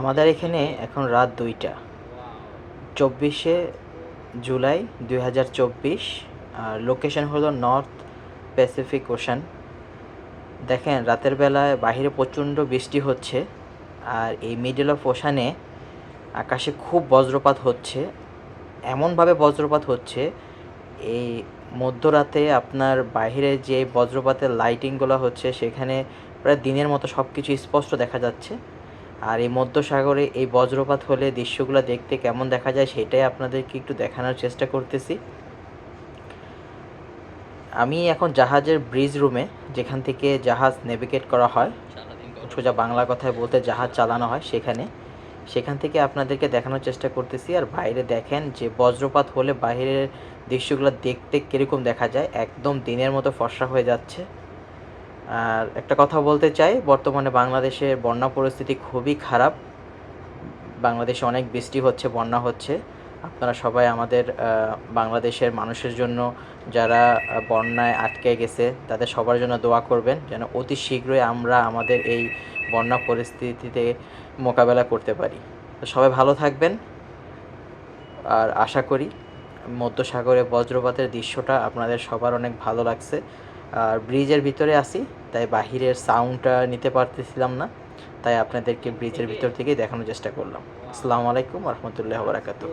আমাদের এখানে এখন রাত দুইটা। চব্বিশে জুলাই দুই হাজার চব্বিশ, আর লোকেশন হলো নর্থ প্যাসিফিক ওশান দেখেন, রাতের বেলায় বাইরে প্রচণ্ড বৃষ্টি হচ্ছে, আর এই মিডল অফ ওশানে আকাশে খুব বজ্রপাত হচ্ছে। এমনভাবে বজ্রপাত হচ্ছে, এই মধ্যরাতে আপনার বাইরে যে বজ্রপাতের লাইটিংগুলো হচ্ছে, সেখানে প্রায় দিনের মতো সব কিছু স্পষ্ট দেখা যাচ্ছে। আর এই মধ্যসাগরে এই বজ্রপাত হলে দৃশ্যগুলো দেখতে কেমন দেখা যায় সেটাই আপনাদেরকে একটু দেখানোর চেষ্টা করতেছি। আমি এখন জাহাজের ব্রিজ রুমে যেখান থেকে জাহাজ নেভিগেট করা হয়, সোজা বাংলা কথায় বলতে জাহাজ চালানো হয় সেখানে। সেখান থেকে আপনাদেরকে দেখানোর চেষ্টা করতেছি আর বাইরে দেখেন যে বজ্রপাত হলে বাইরের দৃশ্যগুলো দেখতে কীরকম দেখা যায়, একদম দিনের মতো ফর্সা হয়ে যাচ্ছে। আর একটা কথা বলতে চাই, বর্তমানে বাংলাদেশের বন্যা পরিস্থিতি খুবই খারাপ। বাংলাদেশে অনেক বৃষ্টি হচ্ছে, বন্যা হচ্ছে। আপনারা সবাই আমাদের বাংলাদেশের মানুষের জন্য যারা বন্যায় আটকে গেছে, তাদের সবার জন্য দোয়া করবেন যেন অতি শীঘ্রই আমরা আমাদের এই বন্যা পরিস্থিতিতে মোকাবেলা করতে পারি। তো সবাই ভালো থাকবেন। আর আশা করি মধ্যসাগরে বজ্রপাতের দৃশ্যটা আপনাদের সবার অনেক ভালো লাগছে। আর ব্রিজের ভিতরে আসি তাই বাহিরের সাউন্ডটা নিতে পারতেছিলাম না তাই আপনাদেরকে ব্রিজের ভিতর থেকেই দেখানোর চেষ্টা করলাম। আসসালামু আলাইকুম রহমতুল্লাহ বারাকাতু